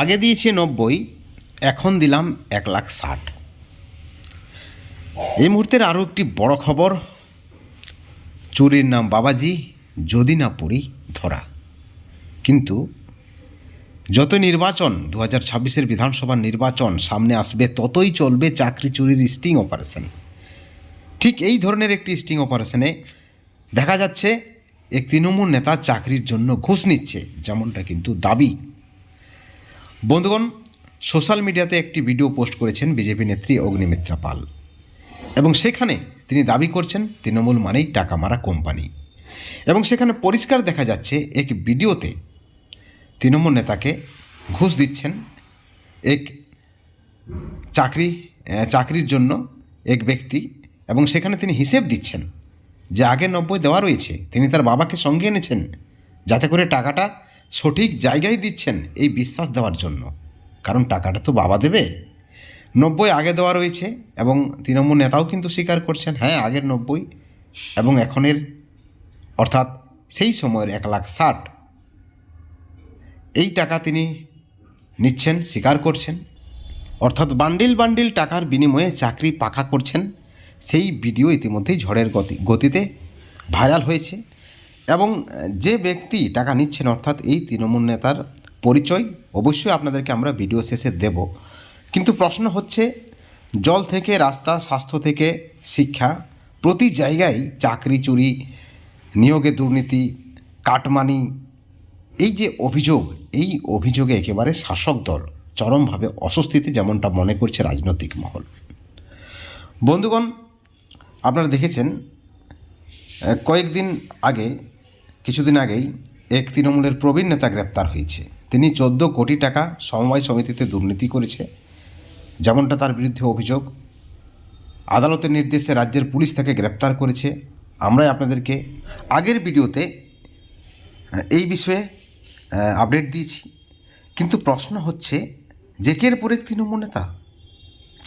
আগে দিয়েছি নব্বই, এখন দিলাম এক লাখ ষাট। এই মুহূর্তের আরও একটি বড় খবর, চুরির নাম বাবাজি, যদি না পড়ি ধরা। কিন্তু যত নির্বাচন দু হাজার ছাব্বিশের বিধানসভার নির্বাচন সামনে আসবে, ততই চলবে চাকরি চুরির স্টিং অপারেশন ঠিক এই ধরনের একটি স্টিং অপারেশনে দেখা যাচ্ছে, এক তৃণমূল নেতা চাকরির জন্য ঘুষ নিচ্ছে, যেমনটা কিন্তু দাবি। বন্ধুগণ, সোশ্যাল মিডিয়াতে একটি ভিডিও পোস্ট করেছেন বিজেপি নেত্রী অগ্নিমিত্রা পাল। এবং সেখানে তিনি দাবি করছেন, তৃণমূল মানেই টাকা মারা কোম্পানি। এবং সেখানে পরিষ্কার দেখা যাচ্ছে, এক ভিডিওতে তৃণমূল নেতাকে ঘুষ দিচ্ছেন, এক চাকরি চাকরির জন্য এক ব্যক্তি। এবং সেখানে তিনি হিসেব দিচ্ছেন যে আগে নব্বই দেওয়া রয়েছে, তিনি তার বাবাকে সঙ্গে এনেছেন, যাতে করে টাকাটা সঠিক জায়গায় দিচ্ছেন এই বিশ্বাস দেওয়ার জন্য। কারণ টাকাটা তো বাবা দেবে। নব্বই আগে দেওয়া রয়েছে এবং তৃণমূল নেতাও কিন্তু স্বীকার করছেন হ্যাঁ আগের নব্বই। এবং এখনের, অর্থাৎ সেই সময়ের এক লাখ ষাট। এই টাকা তিনি নিচ্ছেন, স্বীকার করছেন। অর্থাৎ বান্ডিল বান্ডিল টাকার বিনিময়ে চাকরি পাকা করছেন। সেই ভিডিও ইতিমধ্যেই ঝড়ের গতি, গতিতে ভাইরাল হয়েছে। এবং যে ব্যক্তি টাকা নিচ্ছেন, অর্থাৎ এই তৃণমূল নেতার পরিচয়, অবশ্যই আপনাদেরকে আমরা ভিডিও শেষে দেব। কিন্তু প্রশ্ন হচ্ছে, জল থেকে রাস্তা, স্বাস্থ্য থেকে শিক্ষা, প্রতি জায়গায় চাকরি, চুরি, নিয়োগে দুর্নীতি, কাটমানি, এই যে অভিযোগ, এই অভিযোগে একেবারে শাসক দল চরমভাবে অস্বস্তিতে যেমনটা মনে করছে রাজনৈতিক মহল। বন্ধুগণ, আপনারা দেখেছেন কয়েকদিন আগে কিছুদিন আগেই এক তৃণমূলের প্রবীণ নেতা গ্রেপ্তার হয়েছে। তিনি চোদ্দ কোটি টাকা সমবায় সমিতিতে দুর্নীতি করেছে। যেমনটা তার বিরুদ্ধে অভিযোগ, আদালতের নির্দেশে রাজ্যের পুলিশ তাকে গ্রেপ্তার করেছে। আমরাই আপনাদেরকে আগের ভিডিওতে এই বিষয়ে আপডেট দিয়েছি। কিন্তু প্রশ্ন হচ্ছে, যে কের পরে তৃণমূল নেতা?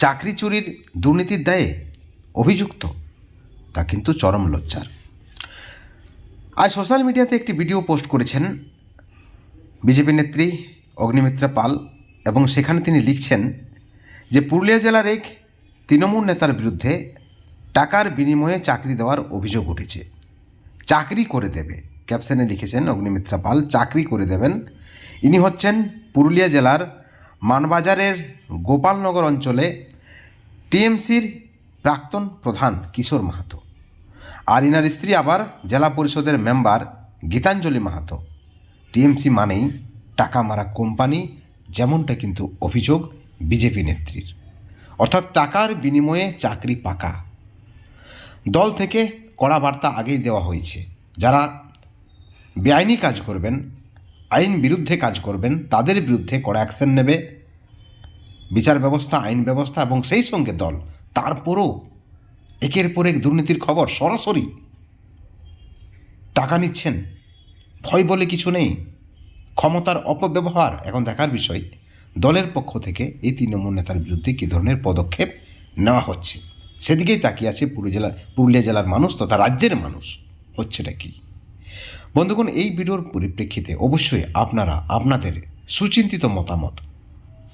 চাকরি চুরির দুর্নীতির দায়ে অভিযুক্ত, তা কিন্তু চরম লজ্জার। আজ সোশ্যাল মিডিয়াতে একটি ভিডিও পোস্ট করেছেন বিজেপি নেত্রী অগ্নিমিত্রা পাল এবং সেখানে তিনি লিখছেন যে পুরুলিয়া জেলার এক তৃণমূল নেতার বিরুদ্ধে টাকার বিনিময়ে চাকরি দেওয়ার অভিযোগ উঠেছে। চাকরি করে দেবে ক্যাপশনে লিখেছেন অগ্নিমিত্রা পাল, চাকরি করে দেবেন। ইনি হচ্ছেন পুরুলিয়া জেলার মানবাজারের গোপালনগর অঞ্চলে টিএমসির প্রাক্তন প্রধান কিশোর মাহাতো। আর ইনার স্ত্রী আবার জেলা পরিষদের মেম্বার গীতাঞ্জলি মাহাতো। টিএমসি মানেই টাকা মারা কোম্পানি, যেমনটা কিন্তু অভিযোগ বিজেপি নেত্রীর। অর্থাৎ টাকার বিনিময়ে চাকরি পাকা। দল থেকে কড়া বার্তা আগেই দেওয়া হয়েছে। যারা বেআইনি কাজ করবেন, আইন বিরুদ্ধে কাজ করবেন, তাদের বিরুদ্ধে কড়া অ্যাকশন নেবে। বিচার ব্যবস্থা, আইন ব্যবস্থা এবং সেই সঙ্গে দল, তারপরও একের পর এক দুর্নীতির খবর সরাসরি টাকা নিচ্ছেন। ভয় বলে কিছু নেই। ক্ষমতার অপব্যবহার এখন দেখার বিষয়। দলের পক্ষ থেকে এই তৃণমূল নেতার বিরুদ্ধে কী ধরনের পদক্ষেপ নেওয়া হচ্ছে? সেদিকেই তাকিয়ে আছে পুরুলিয়া জেলা পুরুলিয়া জেলার মানুষ তথা রাজ্যের মানুষ। হচ্ছেটা কি? বন্ধুগণ, এই ভিডিওর পরিপ্রেক্ষিতে অবশ্যই আপনারা আপনাদের সুচিন্তিত মতামত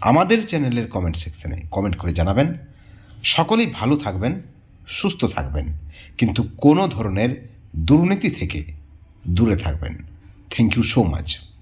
আমাদের চ্যানেলের কমেন্ট সেকশনে কমেন্ট করে জানাবেন। সকলেই ভালো থাকবেন। সুস্থ থাকবেন। কিন্তু কোনো ধরনের দুর্নীতি থেকে দূরে থাকবেন। Thank you so much